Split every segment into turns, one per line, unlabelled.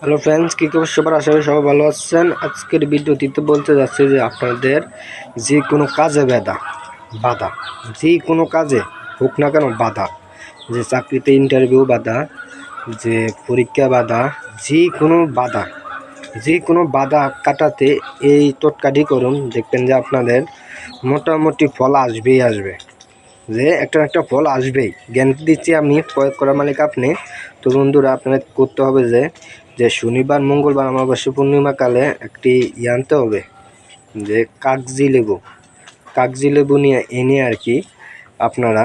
Hello friends কী খবর সবার আশা করি সবাই ভালো আছেন। আজকের ভিডিওটিতে বলতে যাচ্ছি যে আপনাদের যে কোনো কাজে বাধা বাধা, যে কোনো কাজে হোক না কেন বাধা, যে চাকরিতে ইন্টারভিউ বাধা, যে পরীক্ষা বাধা, যে কোনো বাধা, যে কোনো বাধা কাটাতে এই টোটকাটি করুন, দেখবেন যে আপনাদের মোটামুটি ফল আসবেই আসবে। যে একটা একটা ফল আসবেই। গ্যারান্টি দিচ্ছি আমি, প্রয়োগ করা মালিক আপনি। তো বন্ধুরা, আপনাদের করতে হবে যে যে শনিবার, মঙ্গলবার, অমাবস্যা পূর্ণিমা কালে একটি ইয়ে আনতে হবে, যে কাগজি লেবু। কাগজি লেবু নিয়ে এনে আর কি আপনারা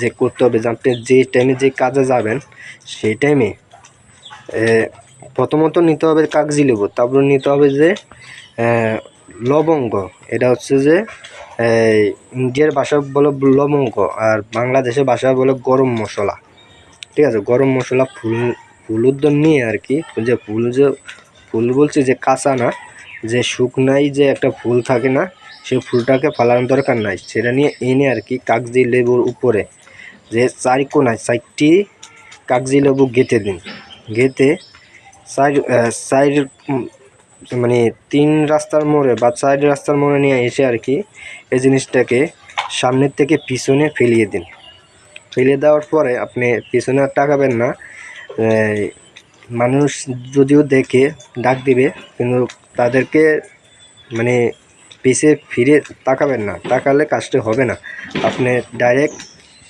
যে করতে হবে যে আপনি যে টাইমে যে কাজে যাবেন, সেই টাইমে প্রথমত নিতে হবে কাগজি লেবু, তারপর নিতে হবে যে লবঙ্গ। এটা হচ্ছে যে ইন্ডিয়ার ভাষা বলে লবঙ্গ, আর বাংলাদেশের ভাষা বলে গরম মশলা। ঠিক আছে, গরম মশলা, ফুল হলুদ নিয়ে আর কি, যে ফুল যে, ফুল বলছি যে কাঁচা না, যে শুকনাই যে একটা ফুল থাকে না সেই ফুলটাকে ফালানোর দরকার নাই। সেটা নিয়ে এনে আর কি কাগজি লেবুর উপরে, যে চারি কোনায় চারটি কাগজি লেবু গেঁথে দিন। গেঁথে সাইড সাইড মানে তিন রাস্তার মোড়ে বা চার রাস্তার মোড়ে নিয়ে এসে আর কি এই জিনিসটাকে সামনের থেকে পিছনে ফেলিয়ে দিন। ফেলে দেওয়ার পরে আপনি পিছনে আর তাকাবেন না। মানুষ যদিও দেখে, ডাক দিবে, কিন্তু তাদেরকে মানে পিছে ফিরে তাকাবেন না। তাকালে কাজটা হবে না। আপনি ডাইরেক্ট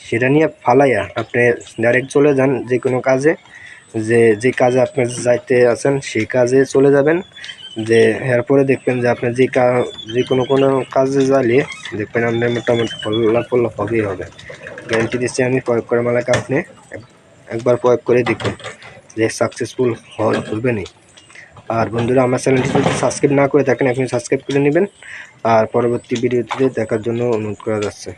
সেটা নিয়ে ফালাইয়া আপনি ডাইরেক্ট চলে যান যে কোনো কাজে। যে যে কাজে আপনি যাইতে আছেন সেই কাজে চলে যাবেন। যে, এরপরে দেখবেন যে আপনি যে যে কোনো কোনো কাজে যাইলে দেখবেন আপনার মোটামুটি ফলাফল হবেই হবে। গ্যারান্টি দিচ্ছি আমি, প্রয়োগ করার মালাকে আপনি একবার প্রয়োগ করে দেখুন যে সাকসেসফুল হবেনই আর বন্ধুরা, আমার চ্যানেলটি যদি সাবস্ক্রাইব না করে দেখেন এখন সাবস্ক্রাইব করে নেবেন। আর পরবর্তী ভিডিওতে দেখার জন্য অনুরোধ করা যাচ্ছে।